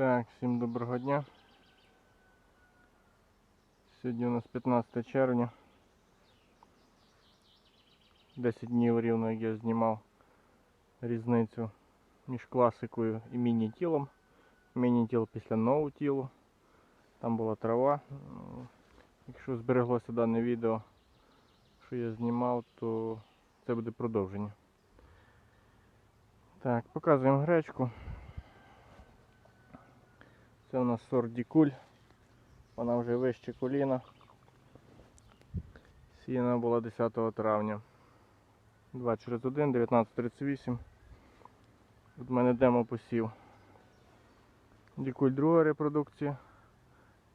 Так, всім доброго дня. Сьогодні у нас 15 червня. 10 днів рівно я знімав різницю між класикою і міні-тілом. Міні-тіл після ноу-тілу. Там була трава. Якщо збереглося дане відео, що я знімав, то це буде продовження. Так, показуємо гречку. Це у нас сорт Дікуль. Вона вже вище коліна. Сіяна була 10 травня. 2 через 1, 1938. Тут в мене демо посів. Дікуль друга репродукція.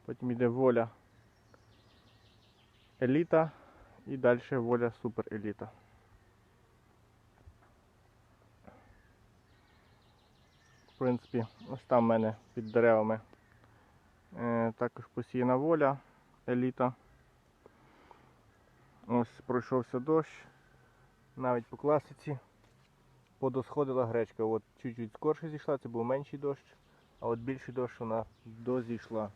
Потім йде воля еліта і далі воля супер В принципі, ось там в мене під деревами е, також посіяна воля еліта. Ось пройшовся дощ. Навіть по класиці подосходила гречка. От чуть-чуть скорше зійшла, це був менший дощ, а от більший дощ вона дозійшла.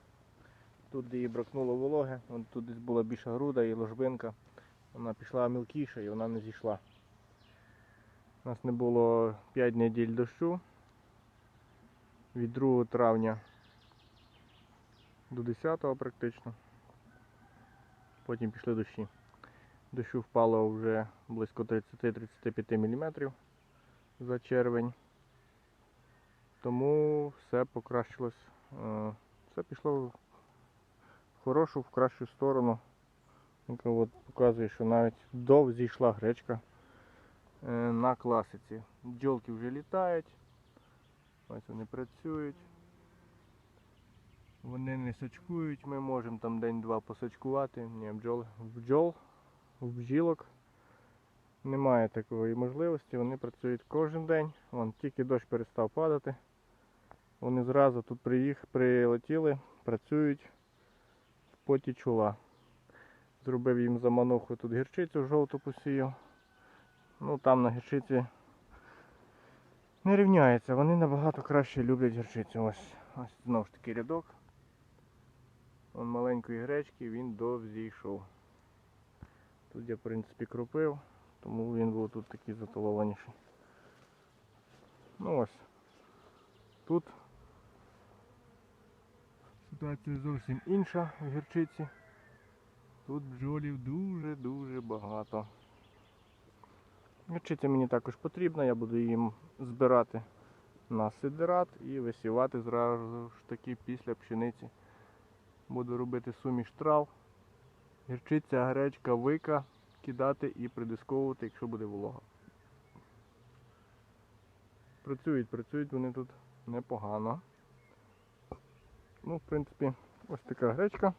Тут її бракнуло вологи, тут десь була більша груда і ложбинка. Вона пішла мілкіша і вона не зійшла. У нас не було 5 неділь дощу. Від 2 травня до 10 практично. Потім пішли дощі. Дощу впало вже близько 30-35 мм за червень. Тому все покращилось. е, Все пішло в хорошу, в кращу сторону. От показує, що навіть дов зійшла гречка е, на класиці. Бджолки вже літають. Ось вони працюють. Вони не сачкують, ми можемо там день-два посачкувати. Ні, бджол, бджол, бджілок немає такої можливості, вони працюють кожен день. Вон, тільки дощ перестав падати. Вони зразу тут приїх, прилетіли, працюють в поті чола. Зробив їм замануху тут гірчицю жовту посію. Ну там на гірчиці не рівняється, вони набагато краще люблять гірчицю. Ось, ось знову ж таки рядок. Вон маленької гречки він довзійшов. Тут я в принципі кропив, тому він був тут такий затолованіший. Ну ось. Тут ситуація зовсім інша в гірчиці. Тут бджолів дуже-дуже багато. Гірчиця мені також потрібна, я буду їм збирати на сидерат і висівати зразу ж таки після пшениці. Буду робити суміш трав. Гірчиця, гречка, вика кидати і придисковувати, якщо буде волога. Працюють, працюють вони тут непогано. Ну, в принципі, ось така гречка.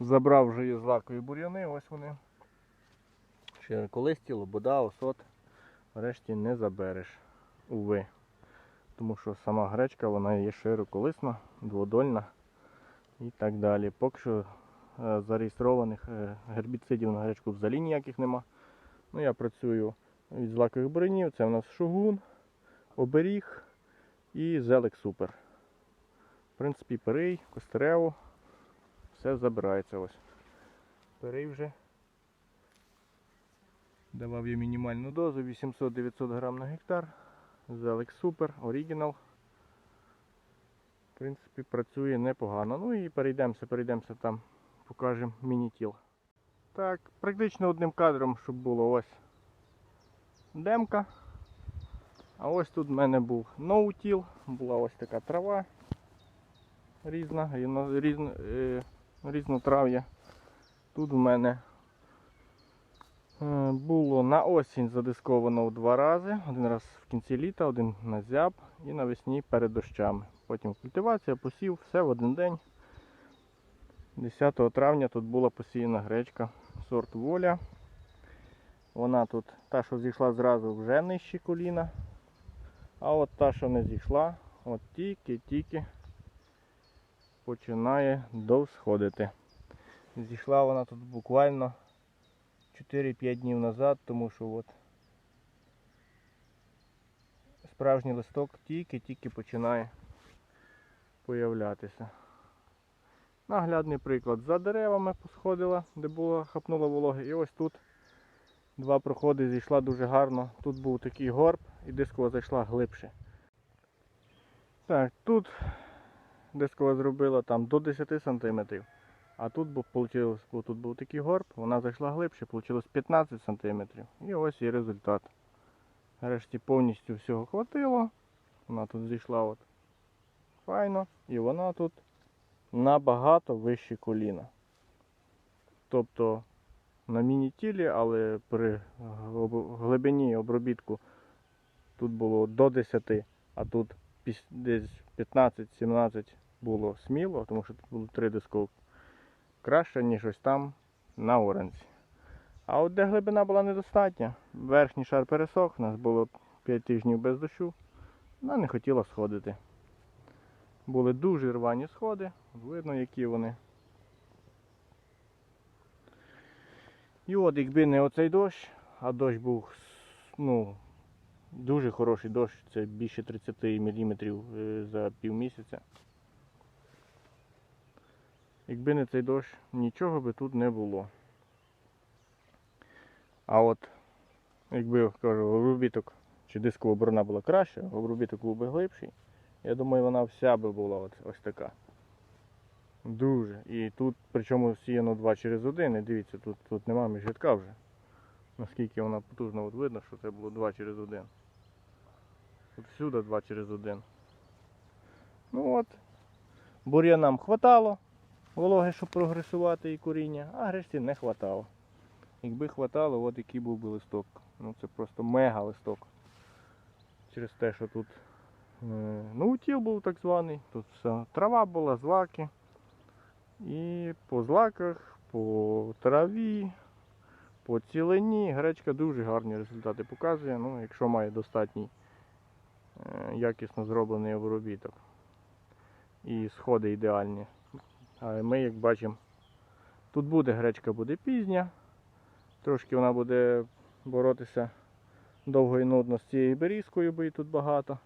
Забрав вже її з лакої бур'яни, ось вони. Широколисті, лобода, осот. Решті не забереш. Уви. Тому що сама гречка вона є широколисна, дводольна і так далі. Поки що е, зареєстрованих е, гербіцидів на гречку взагалі ніяких нема. Ну, я працюю від злакових бурянів. Це у нас шугун, оберіг і зелек супер. В принципі, перей, костерево, все забирається ось. Перей вже. Давав я мінімальну дозу 800-900 грам на гектар. Зелек супер, оригінал. В принципі, працює непогано. Ну і перейдемося, перейдемося там, покажемо міні-тіл. Так, практично одним кадром, щоб було ось демка. А ось тут в мене був ноутіл, була ось така трава різна, різно, різно, е, різнотрав'я. Тут в мене було на осінь задисковано в два рази. Один раз в кінці літа, один на зяб і навесні перед дощами. Потім культивація, посів, все в один день. 10 травня тут була посіяна гречка сорт воля. Вона тут, та, що зійшла зразу вже нижче коліна. А от та, що не зійшла, от тільки-тільки починає довсходити. Зійшла вона тут буквально 4-5 днів назад, тому що от справжній листок тільки-тільки починає появлятися. Наглядний приклад. За деревами посходила, де було хапнуло вологи. І ось тут два проходи зійшла дуже гарно. Тут був такий горб і дискова зайшла глибше. Так, тут дискова зробила там до 10 см. А тут був, получилось, тут був такий горб, вона зайшла глибше, вийшло 15 см. І ось і результат. Решті повністю всього хватило. Вона тут зійшла от файно. І вона тут набагато вище коліна. Тобто на міні-тілі, але при глибині обробітку тут було до 10, а тут десь 15-17 було сміло, тому що тут було три дисковки. Краще, ніж ось там на оранці. А от де глибина була недостатня, верхній шар пересох, у нас було 5 тижнів без дощу, вона не хотіла сходити. Були дуже рвані сходи, видно, які вони. І от якби не оцей дощ, а дощ був ну, дуже хороший дощ, це більше 30 мм за півмісяця. Якби не цей дощ, нічого би тут не було. А от якби кажу, обробіток чи дискова борона була краща, обробіток був би глибший, я думаю, вона вся би була от, ось така. Дуже. І тут, причому сіяно 2 через 1, і дивіться, тут, тут нема міжрядка вже. Наскільки вона потужна, от видно, що це було 2 через 1. Тут всюди 2 через 1. Ну от. Бур'янам хватало вологи, щоб прогресувати і коріння, а гречці не хватало. Якби хватало, от який був би листок. Ну це просто мега листок. Через те, що тут е, ну, був так званий, тут все трава була, злаки. І по злаках, по траві, по цілині гречка дуже гарні результати показує, ну, якщо має достатній е, якісно зроблений обробіток. І сходи ідеальні. А ми, як бачимо, тут буде гречка буде пізня, трошки вона буде боротися довго і нудно з цією берізкою, бо її тут багато.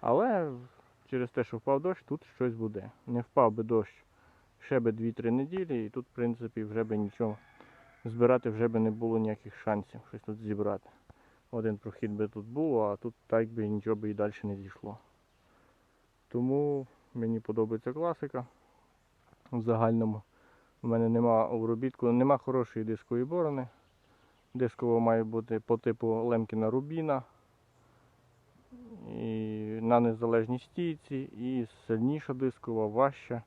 Але через те, що впав дощ, тут щось буде. Не впав би дощ ще би 2-3 неділі, і тут, в принципі, вже би нічого збирати вже би не було ніяких шансів щось тут зібрати. Один прохід би тут був, а тут так би нічого би і далі не дійшло. Тому мені подобається класика. В загальному у мене нема обробітку, нема хорошої дискової борони. Дискова має бути по типу Лемкіна Рубіна. І на незалежній стійці, і сильніша дискова, важча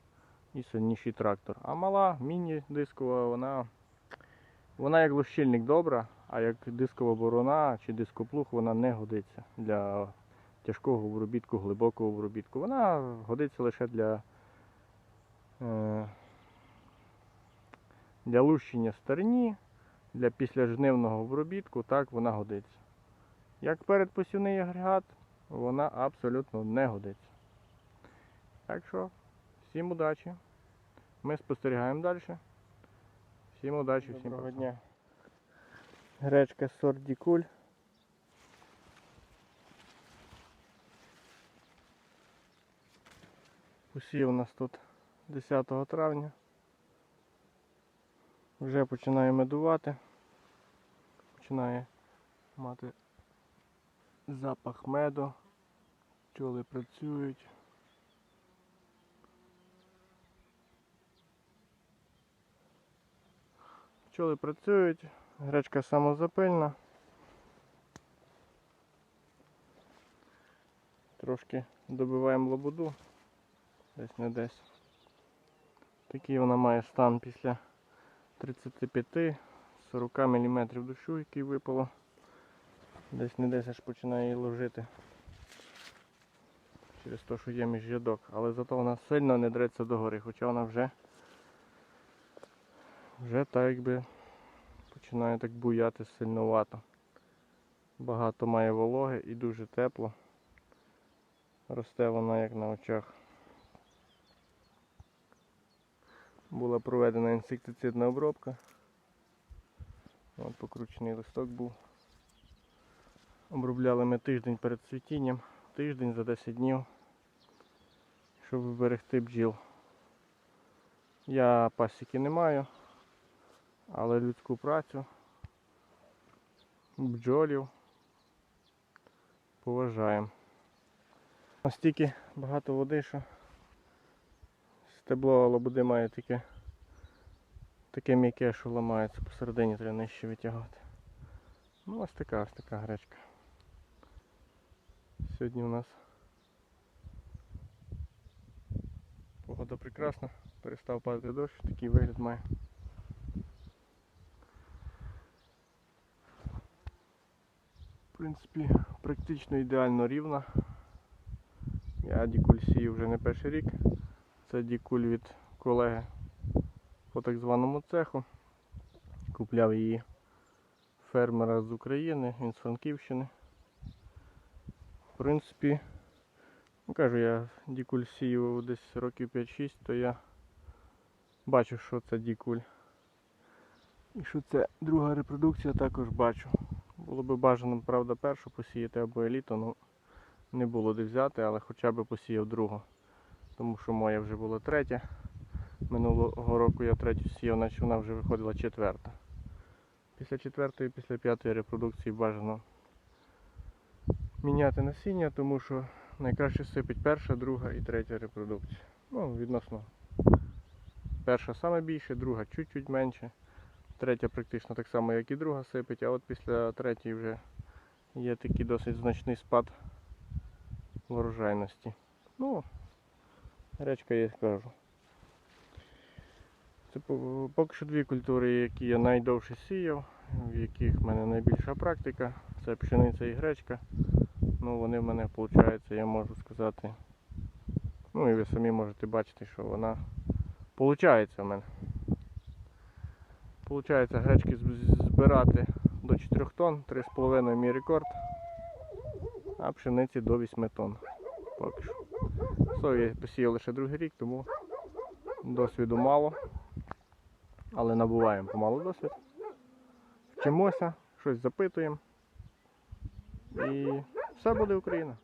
і сильніший трактор. А мала міні-дискова, вона, вона як лущильник добра, а як дискова борона чи дископлуг вона не годиться для тяжкого обробітку, глибокого обробітку. Вона годиться лише для, для лущення стерні, для післяжнивного обробітку, так вона годиться. Як передпосівний агрегат, вона абсолютно не годиться. Так що, всім удачі. Ми спостерігаємо далі. Всім удачі, всім Доброго дня. Гречка сорт Дікуль. Усі у нас тут 10 травня. Вже починає медувати. Починає мати запах меду. Пчоли працюють. Пчоли працюють, гречка самозапильна. Трошки добиваємо лободу. Десь не десь. Такий вона має стан після 35-40 мм дощу, який випало. Десь не десь аж починає її ложити. Через те, що є міжрядок. Але зато вона сильно не дреться догори, хоча вона вже вже так якби починає так буяти сильновато. Багато має вологи і дуже тепло. Росте вона як на очах. Була проведена інсектицидна обробка. От покручений листок був. Обробляли ми тиждень перед цвітінням, тиждень за 10 днів. щоб вберегти бджіл. Я пасіки не маю, але людську працю бджолів поважаємо. Настільки багато води, що стебло лободи має таке, таке м'яке, що ламається посередині треба нижче витягувати. Ну ось така ось така гречка. Сьогодні у нас погода прекрасна, перестав падати дощ, такий вигляд має. В принципі, практично ідеально рівна. Я дікуль сію вже не перший рік. Це дікуль від колеги по так званому цеху. Купляв її фермера з України, він з Франківщини. В принципі, ну кажу, я дікуль сію десь років 5-6, то я бачу, що це дікуль. І що це друга репродукція також бачу. Було би бажано, правда, першу посіяти або еліту, ну не було де взяти, але хоча б посіяв другу. Тому що моя вже була третя. Минулого року я третю сіяв, наче вона вже виходила четверта. Після четвертої, після п'ятої репродукції бажано міняти насіння, тому що найкраще сипить перша, друга і третя репродукція. Ну, відносно. Перша саме більше, друга чуть-чуть менше. Третя практично так само, як і друга сипить, а от після третьої вже є такий досить значний спад врожайності. Ну, речка є, скажу. Це поки що дві культури, які я найдовше сіяв, в яких в мене найбільша практика. Це пшениця і гречка. Ну, вони в мене, виходить, я можу сказати. Ну і ви самі можете бачити, що вона виходить в мене. Получається гречки збирати до 4 тонн, 3,5 мій рекорд, а пшениці до 8 тонн. Поки що. Сою посіяв лише другий рік, тому досвіду мало. Але набуваємо помалу досвід. Вчимося, щось запитуємо. І все буде Україна.